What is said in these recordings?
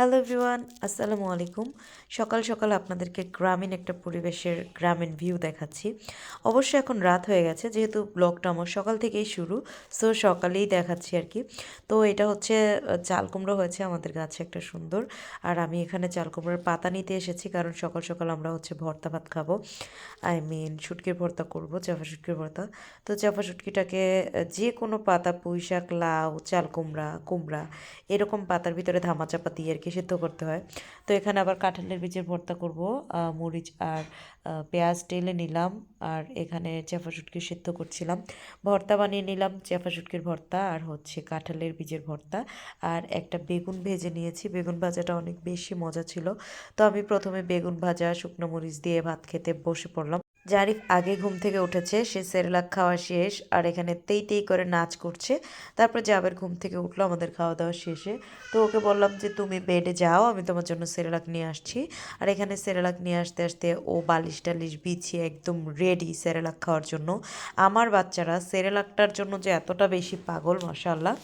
Hello everyone আসসালামু আলাইকুম সকাল সকাল আপনাদেরকে গ্রামীণ একটা পরিবেশের গ্রামীণ ভিউ দেখাচ্ছি। অবশ্যই এখন রাত হয়ে গেছে, যেহেতু ব্লগটা আমার সকাল থেকেই শুরু সো সকালেই দেখাচ্ছি আর কি। তো এটা হচ্ছে চাল কুমড়ো হয়েছে আমাদের গাছে একটা সুন্দর, আর আমি এখানে চাল কুমড়োর পাতা নিতে এসেছি, কারণ সকাল সকাল আমরা হচ্ছে ভর্তা ভাত খাব। আই মিন শুটকির ভর্তা করব, চাফা শুটকির ভর্তা। তো চাফা শুটকিটাকে যে কোনো পাতা পুঁই শাক লাউ, চাল কুমড়া কুমড়া, এরকম পাতার ভিতরে ধামা চাপা দিয়ে আর কি সিদ্ধ করতে হয়। তো এখানে আবার কাঁঠালের বীজের ভর্তা করব মরিচ আর পেঁয়াজ টেলে নিলাম আর এখানে চেফা শুটকি সিদ্ধ করছিলাম। ভর্তা বানিয়ে নিলাম, চেফা শুটকির ভর্তা আর হচ্ছে কাঁঠালের বীজের ভর্তা। আর একটা বেগুন ভেজে নিয়েছি, বেগুন ভাজাটা অনেক বেশি মজা ছিল। তো আমি প্রথমে বেগুন ভাজা, শুকনো মরিচ দিয়ে ভাত খেতে বসে পড়লাম। জারিফ আগে ঘুম থেকে উঠেছে, সে সেরেলাক খাওয়া শেষ, আর এখানে তেই তেই করে নাচ করছে। তারপর জাবের ঘুম থেকে উঠল, আমাদের খাওয়া দাওয়া শেষে। তো ওকে বললাম যে, তুমি বেডে যাও, আমি তোমার জন্য সেরেলাক নিয়ে আসছি। আর এখানে সেরেলাক নিয়ে আসতে আসতে ও বালিশ টালিশ বিছিয়ে একদম রেডি সেরেলাক খাওয়ার জন্য। আমার বাচ্চারা সেরেলাকটার জন্য যে এতটা বেশি পাগল মশাল্লাহ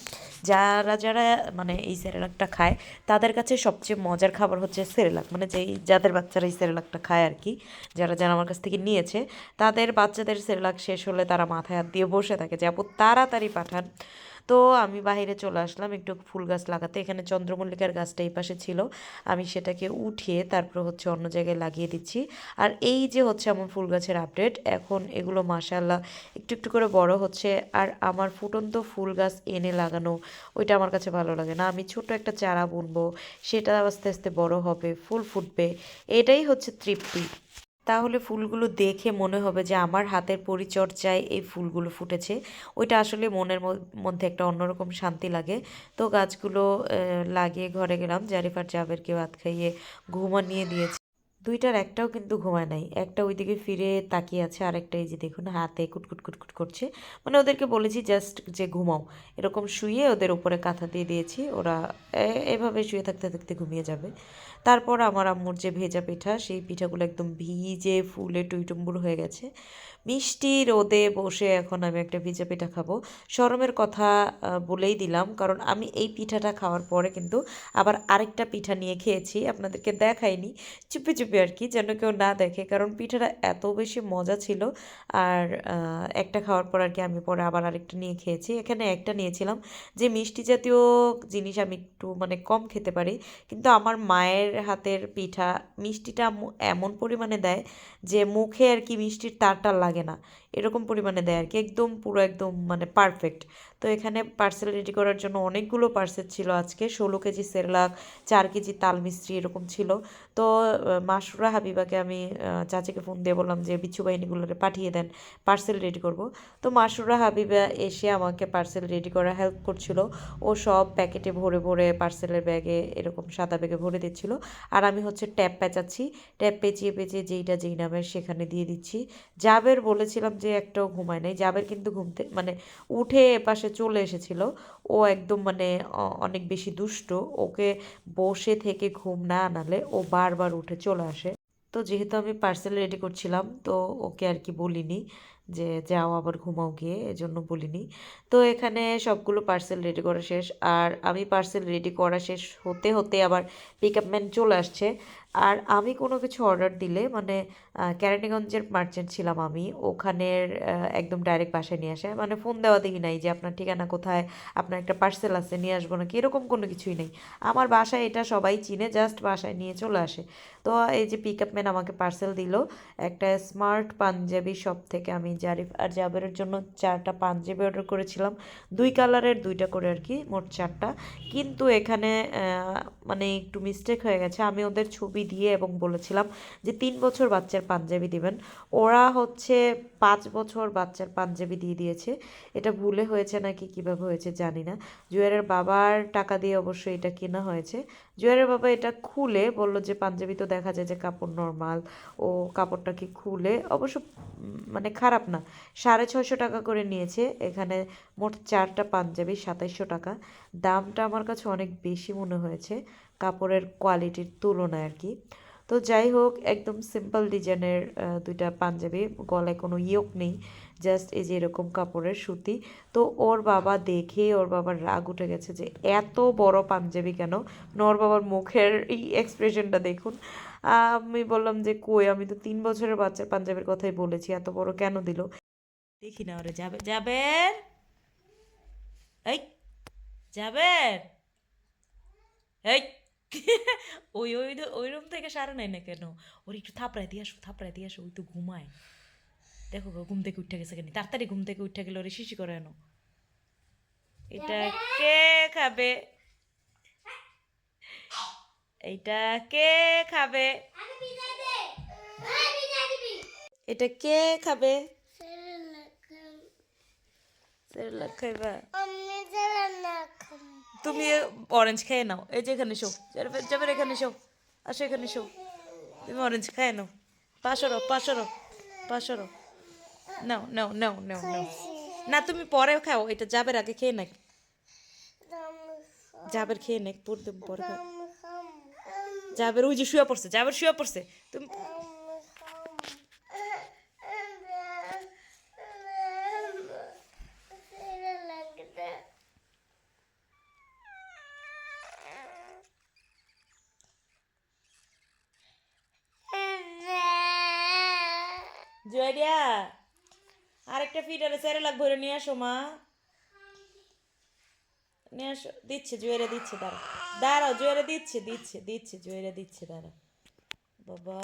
যারা যারা মানে এই সেরেলাকটা খায়, তাদের কাছে সবচেয়ে মজার খাবার হচ্ছে সেরেলাক। মানে যেই, যাদের বাচ্চারা এই সেরেলাকটা খায় আর কি, যারা যারা আমার কাছ থেকে নিয়েছে তাদের বাচ্চাদের সেরেলাক শেষ হলে তারা মাথায় হাত দিয়ে বসে থাকে যে, আপু, তাড়াতাড়ি পাঠান। তো আমি বাইরে চলে আসলাম একটু ফুল গাছ লাগাতে। এখানে চন্দ্রমল্লিকার গাছটা এই পাশে ছিল। আমি সেটাকে উঠিয়ে তারপর হচ্ছে অন্য জায়গায় লাগিয়ে দিচ্ছি। আর এই যে হচ্ছে আমার ফুল গাছের আপডেট, এখন এগুলো মাশাল্লাহ একটু একটু করে বড় হচ্ছে। আর আমার ফুটন্ত ফুল গাছ এনে লাগানো, ওইটা আমার কাছে ভালো লাগে না। আমি ছোট একটা চারা বুনবো, সেটা আস্তে আস্তে বড় হবে, ফুল ফুটবে। এটাই হচ্ছে তৃপ্তি। তাহলে ফুলগুলো দেখে মনে হবে যে আমার হাতের পরিচর্যায় এই ফুলগুলো ফুটেছে। ওইটা আসলে মনের মধ্যে একটা অন্যরকম শান্তি লাগে। তো গাছগুলো লাগিয়ে ঘরে গেলাম। জারিফার জাবেরকে ভাত খাইয়ে ঘুমা নিয়ে দিয়েছি। দুইটার একটাও কিন্তু ঘুমায় নাই। একটা ওইদিকে ফিরে তাকিয়ে আছে আর একটা এই যে দেখুন হাতে কুটকুট কুটকুট করছে। মানে ওদেরকে বলেছি, জাস্ট যে ঘুমাও। এরকম শুয়ে ওদের উপরে কাঁথা দিয়ে দিয়েছি, ওরা এভাবে শুয়ে থাকতে থাকতে ঘুমিয়ে যাবে। তারপর আমার আম্মুর যে ভেজা পিঠা, সেই পিঠাগুলো একদম ভিজে, ফুলে টুইটুম্বুর হয়ে গেছে। মিষ্টি রোদে বসে এখন আমি একটা ভিজা পিঠা খাব। শরমের কথা বলেই দিলাম, কারণ আমি এই পিঠাটা খাওয়ার পরে কিন্তু আবার আরেকটা পিঠা নিয়ে খেয়েছি, আপনাদেরকে দেখাইনি। চুপি চুপি আর কি, যেন কেউ না দেখে। কারণ পিঠাটা এত বেশি মজা ছিল। আর একটা খাওয়ার পর আর কি আমি পরে আবার আরেকটা নিয়ে খেয়েছি। এখানে একটা নিয়েছিলাম যে মিষ্টি জাতীয় জিনিস আমি একটু মানে কম খেতে পারি। কিন্তু আমার মায়ের হাতের পিঠা মিষ্টিটা এমন পরিমাণে দেয় যে মুখে আর কি মিষ্টির তারটা লাগে না। এরকম পরিমাণে দেয় আর কি একদম পুরো একদম মানে পারফেক্ট তো এখানে পার্সেল রেডি করার জন্য অনেকগুলো পার্সেল ছিল আজকে। ষোলো কেজি সেরলাক, চার কেজি তাল মিস্ত্রি এরকম ছিল। তো মাসুরা হাবিবাকে আমি চাচিকে ফোন দিয়ে বললাম যে, বিচ্ছু বাহিনীগুলোকে পাঠিয়ে দেন পার্সেল রেডি করব। তো মাসুরা হাবিবা এসে আমাকে পার্সেল রেডি করা হেল্প করছিল। ও সব প্যাকেটে ভরে ভরে পার্সেলের ব্যাগে এরকম সাদা ব্যাগে ভরে দিচ্ছিল। আর আমি হচ্ছে ট্যাপ পেঁচাচ্ছি। ট্যাপ পেঁচিয়ে পেঁচিয়ে যেইটা যেই নামের সেখানে দিয়ে দিচ্ছি। জাবের বলেছিলাম যে একটাও ঘুমায় নাই জাবের কিন্তু ঘুমতে মানে উঠে এপাশে চলে এসেছিল। ও একদম মানে অনেক বেশি দুষ্ট। ওকে বসে থেকে ঘুম না আনালে ও বারবার উঠে চলে আসে। তো যেহেতু আমি পার্সেল রেডি করছিলাম, তো ওকে আর কি বলিনি। যে যাও আবার ঘুমাও গিয়ে, এজন্য বলিনি। তো এখানে সবগুলো পার্সেল রেডি করা শেষ। আর আমি পার্সেল রেডি করা শেষ হতে হতে আবার পিক আপ ম্যান চলে আসছে। আর আমি কোনো কিছু অর্ডার দিলে মানে ক্যারানীগঞ্জের মার্চেন্ট ছিলাম আমি, ওখানের একদম ডাইরেক্ট বাসায় নিয়ে আসে। মানে ফোন দেওয়া দেখি নাই যে আপনার ঠিকানা কোথায়, আপনার একটা পার্সেল আছে, নিয়ে আসব নাকি, এরকম কোনো কিছুই নেই। আমার বাসায় এটা সবাই চিনে জাস্ট বাসায় নিয়ে চলে আসে। তো এই যে পিক আপ ম্যান আমাকে পার্সেল দিল, একটা স্মার্ট পাঞ্জাবি শপ থেকে আমি জারিফ আর জাবেরের জন্য চারটা পাঞ্জাবি অর্ডার করেছিলাম। দুই কালারের দুইটা করে আর কি, মোট চারটা। কিন্তু এখানে মানে একটু মিস্টেক হয়ে গেছে। আমি ওদের ছবি দিয়ে এবং বলেছিলাম যে তিন বছর বাচ্চার পাঞ্জাবি দিবেন। ওরা হচ্ছে পাঁচ বছর বাচ্চার পাঞ্জাবি দিয়ে দিয়েছে। এটা ভুলে হয়েছে নাকি, কীভাবে হয়েছে জানি না। জুয়ারের বাবার টাকা দিয়ে অবশ্যই এটা কেনা হয়েছে। জুয়ারের বাবা এটা খুলে বলল যে, পাঞ্জাবি তো দেখা যায় যে কাপড় নর্মাল ও কাপড়টাকে খুলে? অবশ্য মানে খারাপ না। সাড়ে ছয়শো টাকা করে নিয়েছে, এখানে মোট চারটা পাঞ্জাবি, সাতাইশশো টাকা। দামটা আমার কাছে অনেক বেশি মনে হয়েছে, কাপড়ের কোয়ালিটির তুলনায় আর কি। তো যাই হোক, একদম সিম্পল ডিজাইনের দুইটা পাঞ্জাবি, গলায় কোনো ইয়োক নেই জাস্ট এই যে এরকম কাপড়ের সুতি। তো ওর বাবা দেখে, ওর বাবার রাগ উঠে গেছে যে এত বড় পাঞ্জাবি কেন? মানে ওর বাবার মুখের এই এক্সপ্রেশনটা দেখুন। আমি বললাম যে, কই, আমি তো তিন বছরের বাচ্চার পাঞ্জাবির কথাই বলেছি, এত বড় কেন দিল? দেখি না ওরে, যাবে যাবে এই যাবে এই ওই ওই ওই রুম থেকে সারা নেয় না কেন? ওর একটু থাপড়ায় দিয়ে আসো থাপড়ায় দিয়ে আসো ওই তো ঘুমায়। দেখো ঘুম থেকে উঠে গেছে কেন? তাড়াতাড়ি ঘুম থেকে উঠে গেলে ওরে শিশি করে এনো এটা কে খাবে? এইটা কে খাবে? এটা কে খাবে? সেরেলাক খাইবা। তুমি অরেঞ্জ খেয়ে নাও। এই যে এখানে শো। যাবে এখানে শো। আসো এখানে শো। তুমি অরেঞ্জ খেয়ে নাও। পাশরো পাশরো পাশরো নাও নাও নাও নাও নাও। না তুমি পরে খাও। এটা যাবের আগে খেয়ে নাক যাবের খেয়ে নাক পড়তে পরে খাও। যাবের ওই যে শুয়ে পড়ছে যাবের শুয়ে পড়ছে। তুমি জুয়ারিয়া আরেকটা ফিডারে সেরেলাক ভরে নিয়ে আসো মা। নিয়ে আসো, দিচ্ছে, জুয়েরে দিচ্ছে তারা দাঁড়াও, জুয়েরে দিচ্ছে দিচ্ছে দিচ্ছে, জুয়েরে দিচ্ছে দাঁড়া বাবা